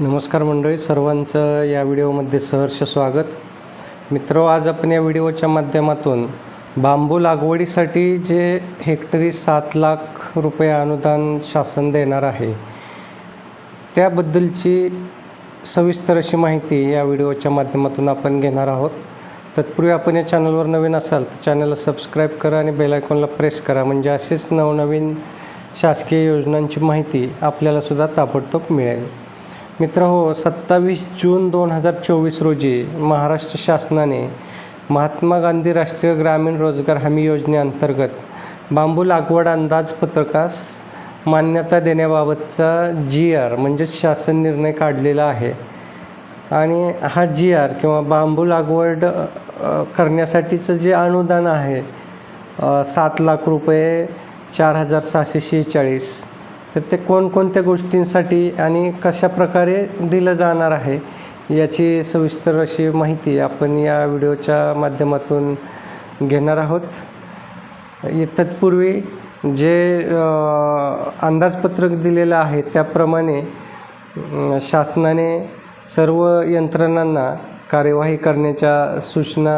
नमस्कार मंडळी सर्वांचं या व्हिडिओमध्ये सहर्ष स्वागत. मित्र आज आपण या व्हिडिओच्या माध्यमातून बांबू लागवडीसाठी जे हेक्टरी सात लाख रुपये अनुदान शासन देणार आहे त्याबद्दलची सविस्तर अशी माहिती या व्हिडिओच्या माध्यमातून आपण घेणार आहोत. तत्पूर्वी आपण या चॅनलवर नवीन असाल तर चॅनलला सबस्क्राईब करा आणि बेल आयकॉनला प्रेस करा म्हणजे असेच नवनवीन शासकीय योजनांची माहिती आपल्यालासुद्धा ताबडतोब मिळेल. मित्र हो सत्तावीस जून दोन हजार चोवीस रोजी महाराष्ट्र शासनाने महात्मा गांधी राष्ट्रीय ग्रामीण रोजगार हमी योजनेअंतर्गत बांबू लागवड अंदाजपत्रकास मान्यता देण्याबाबतचा जी आर म्हणजेच शासन निर्णय काढलेला आहे. आणि हा जी आर किंवा बांबू लागवड करण्यासाठीचं जे अनुदान आहे सात लाख रुपये चार हजार सहाशे शेहेचाळीस तर ते कोणकोणत्या गोष्टींसाठी आणि कशा प्रकारे दिलं जाणार आहे याची सविस्तर अशी माहिती आपण या व्हिडिओच्या माध्यमातून घेणार आहोत. तत्पूर्वी जे अंदाजपत्रक दिलेलं आहे त्याप्रमाणे शासनाने सर्व यंत्रणांना कार्यवाही करण्याच्या सूचना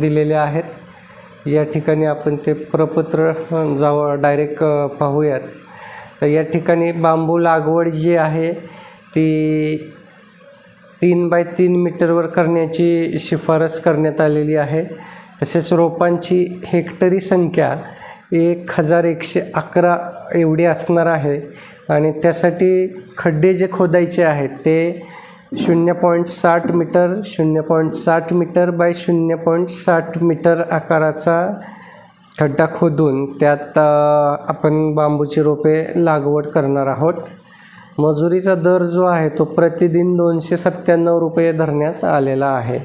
दिलेल्या आहेत. या ठिकाणी आपण ते प्रपत्र जावं डायरेक्ट पाहूयात. तर या ठिकाणी बांबू लागवड जी आहे ती तीन बाय तीन मीटरवर करण्याची शिफारस करण्यात आलेली आहे. तसेच रोपांची हेक्टरी संख्या एक हजार एकशे अकरा एवढी असणार आहे. आणि त्यासाठी खड्डे जे खोदायचे आहेत ते शून्य पॉईंट साठ मीटर शून्य पॉईंट साठ मीटर बाय शून्य पॉईंट साठ मीटर आकाराचा खड्डा खोदून त्यात आपण बांबूची रोपे लागवड करणार आहोत. मजुरीचा दर जो आहे तो प्रतिदिन दोनशे सत्त्याण्णव रुपये धरण्यात आलेला आहे.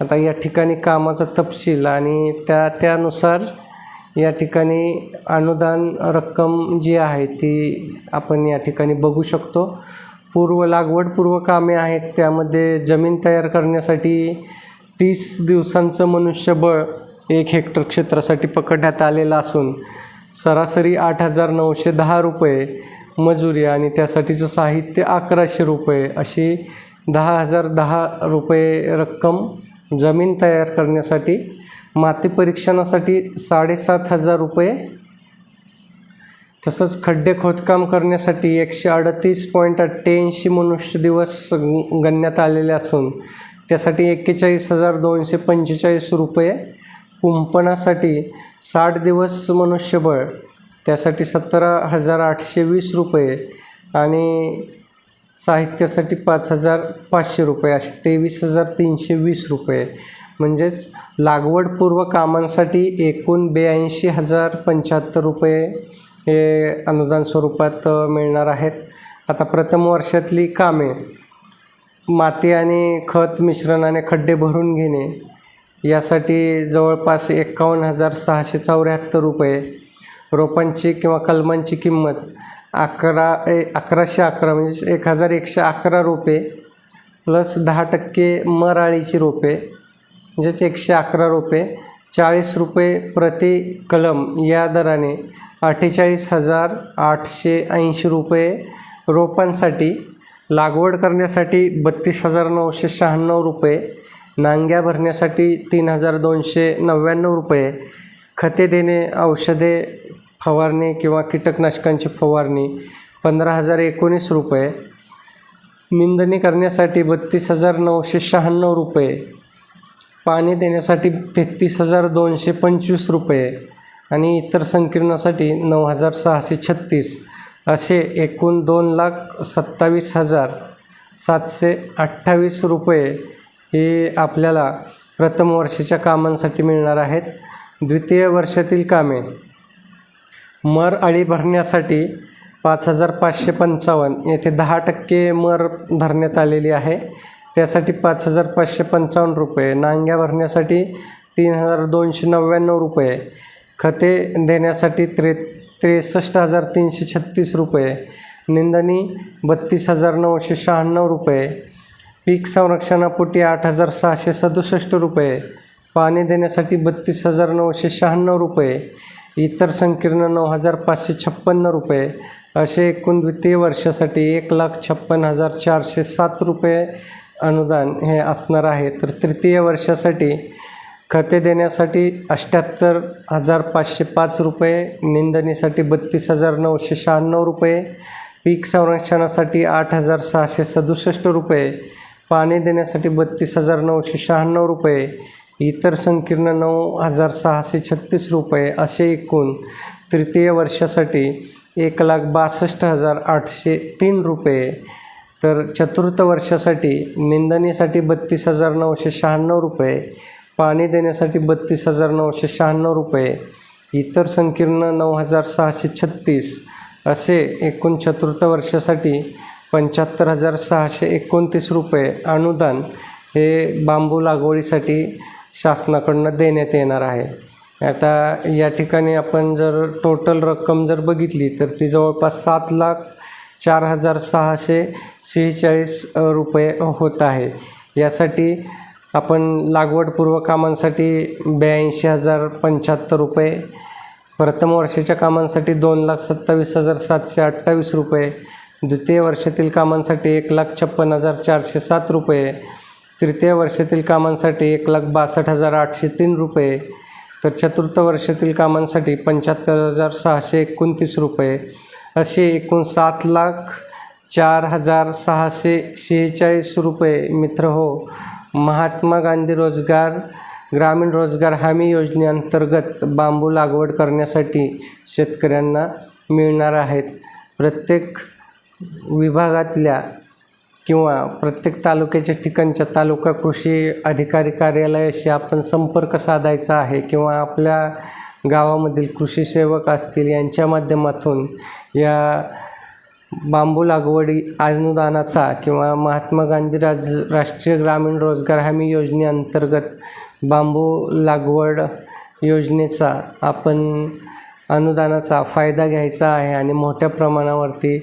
आता या ठिकाणी कामाचा तपशील आणि त्या त्यानुसार या ठिकाणी अनुदान रक्कम जी आहे ती आपण या ठिकाणी बघू शकतो. पूर्व लागवड पूर्व कामे आहेत. त्यामध्ये जमीन तयार करण्यासाठी तीस दिवसांचं मनुष्यबळ एक हेक्टर क्षेत्रासाठी पकडण्यात आलेला असून सरासरी आठ हजार नऊशे दहा रुपये मजुरी आणि त्यासाठीचं साहित्य अकराशे रुपये अशी दहा हजार दहा रुपये रक्कम जमीन तयार करण्यासाठी माती परीक्षणासाठी साडेसात हजार रुपये तसंच खड्डे खोदकाम करण्यासाठी एकशे अडतीस पॉईंट अठ्ठ्याऐंशी मनुष्य दिवस ग- गणण्यात आलेले असून त्यासाठी एक्केचाळीस हजार दोनशे पंचेचाळीस रुपये कुंपणासाठी साठ दिवस मनुष्यबळ त्यासाठी सतरा हजार आठशे वीस रुपये आणि साहित्यासाठी पाच हजार पाचशे रुपये असे तेवीस हजार तीनशे वीस रुपये. म्हणजेच लागवडपूर्व कामांसाठी एकूण ब्याऐंशी हजार पंच्याहत्तर रुपये हे अनुदान स्वरूपात मिळणार आहेत. आता प्रथम वर्षातली कामे माती आणि खत मिश्रणाने खड्डे भरून घेणे यासाठी जवळपास एकावन्न हजार सहाशे चौऱ्याहत्तर रुपये रोपांची किंवा कलमांची किंमत अकरा ए अकराशे अकरा म्हणजे एक हजार एकशे अकरा रुपये प्लस दहा टक्के मराळीची रोपे म्हणजेच एकशे अकरा रुपये चाळीस रुपये प्रति कलम या दराने अठ्ठेचाळीस हजार आठशे ऐंशी रुपये रोपांसाठी लागवड करण्यासाठी बत्तीस हजार नऊशे शहाण्णव रुपये नांग्या भरण्यासाठी तीन हजार दोनशे नव्याण्णव रुपये खते देणे औषधे फवारणी किंवा कीटकनाशकांची फवारणी पंधरा हजार एकोणीस रुपये निंदणी करण्यासाठी बत्तीस हजार नऊशे शहाण्णव रुपये पाणी देण्यासाठी तेहतीस हजार दोनशे पंचवीस रुपये आणि इतर संकीर्णासाठी नऊ हजार सहाशे छत्तीस असे एकूण दोन लाख सत्तावीस हजार सातशे अठ्ठावीस रुपये हे आपल्याला प्रथम वर्षाच्या कामांसाठी मिळणार आहेत. द्वितीय वर्षातील कामे. मर अळी भरण्यासाठी पाच हजार पाचशे पंचावन्न येथे दहा टक्के मर धरण्यात आलेली आहे. त्यासाठी पाच हजार पाचशे पंचावन्न रुपये. नांग्या भरण्यासाठी तीन हजार दोनशे नव्याण्णव रुपये. खते देण्यासाठी त्रे त्रेसष्ट हजार तीनशे छत्तीस रुपये. निंदणी बत्तीस हजार नऊशे शहाण्णव रुपये. पीक संरक्षणापोटी आठ हजार सहाशे सदुसष्ट रुपये पाणी देण्यासाठी बत्तीस हजार नऊशे शहाण्णव रुपये इतर संकीर्ण नऊ हजार पाचशे छप्पन्न रुपये असे एकूण द्वितीय वर्षासाठी एक लाख छप्पन हजार चारशे सात रुपये अनुदान हे असणार आहे. तर तृतीय वर्षासाठी खते देण्यासाठी अठ्ठ्याहत्तर हजार पाचशे पाच रुपये निंदणीसाठी बत्तीस हजार नऊशे शहाण्णव रुपये पीक संरक्षणासाठी आठ हजार सहाशे सदुसष्ट रुपये पाणी देण्यासाठी बत्तीस हजार नऊशे शहाण्णव रुपये इतर संकीर्ण नऊ हजार सहाशे छत्तीस रुपये असे एकूण तृतीय वर्षासाठी एक लाख बासष्ट हजार आठशे तीन रुपये. तर चतुर्थ वर्षासाठी निंदणीसाठी बत्तीस हजार नऊशे शहाण्णव रुपये पाणी देण्यासाठी बत्तीस हजार नऊशे शहाण्णव रुपये इतर संकीर्ण नऊ हजार सहाशे छत्तीस असे एकूण चतुर्थ वर्षासाठी पंच्याहत्तर हजार सहाशे एकोणतीस रुपये अनुदान हे बांबू लागवडीसाठी शासनाकडनं देण्यात येणार आहे. आता या ठिकाणी आपण जर टोटल रक्कम जर बघितली तर ती जवळपास सात लाख चार हजार सहाशे शेहेचाळीस रुपये होत आहे. यासाठी आपण लागवडपूर्व कामांसाठी ब्याऐंशी हजार पंच्याहत्तर रुपये प्रथम वर्षाच्या कामांसाठी दोन लाख सत्तावीस हजार सातशे अठ्ठावीस रुपये म्हणजे द्वितीय वर्षातील कामांसाठी एक लाख छप्पन हजार चारशे सात रुपये तृतीय वर्षातील कामांसाठी एक लाख बासष्ट हजार आठशे तीन रुपये तर चतुर्थ वर्षातील कामांसाठी पंच्याहत्तर हजार सहाशे एकोणतीस रुपये असे एकूण सात लाख चार हजार सहाशे शेहेचाळीस रुपये मित्र हो. महात्मा गांधी रोजगार ग्रामीण रोजगार हमी योजनेअंतर्गत बांबू लागवड करण्यासाठी शेतकऱ्यांना मिळणार आहेत. प्रत्येक विभागातल्या किंवा प्रत्येक तालुक्याच्या ठिकाणच्या तालुका कृषी अधिकारी कार्यालयाशी आपण संपर्क साधायचा आहे किंवा आपल्या गावामधील कृषी सेवक असतील यांच्या माध्यमातून या बांबू लागवडी अनुदानाचा किंवा महात्मा गांधी राज राष्ट्रीय ग्रामीण रोजगार हमी योजनेअंतर्गत बांबू लागवड योजनेचा आपण अनुदानाचा फायदा घ्यायचा आहे आणि मोठ्या प्रमाणावरती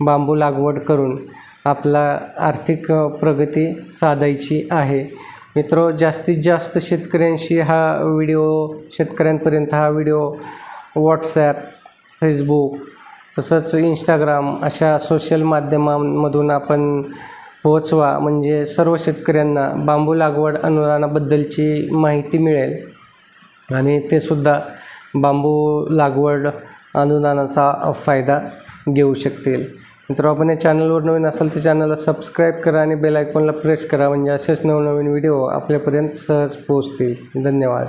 बांबू लागवड करून आपला आर्थिक प्रगती साधायची आहे. मित्रो जास्तीत जास्त शेतकऱ्यांशी हा व्हिडिओ शेतकऱ्यांपर्यंत हा व्हिडिओ व्हॉट्सॲप फेसबुक तसंच इंस्टाग्राम अशा सोशल माध्यमांमधून आपण पोहोचवा. म्हणजे सर्व शेतकऱ्यांना बांबू लागवड अनुदानाबद्दलची माहिती मिळेल. आणि ते सुद्धा बांबू लागवड अनुदानाचा फायदा घेऊ शकतील. मित्र आपण या चॅनलवर नवीन असाल तर चॅनलला सबस्क्राईब करा आणि बेल आयकॉनला प्रेस करा म्हणजे असेच नवनवीन व्हिडिओ आपल्यापर्यंत सहज पोहोचतील. धन्यवाद.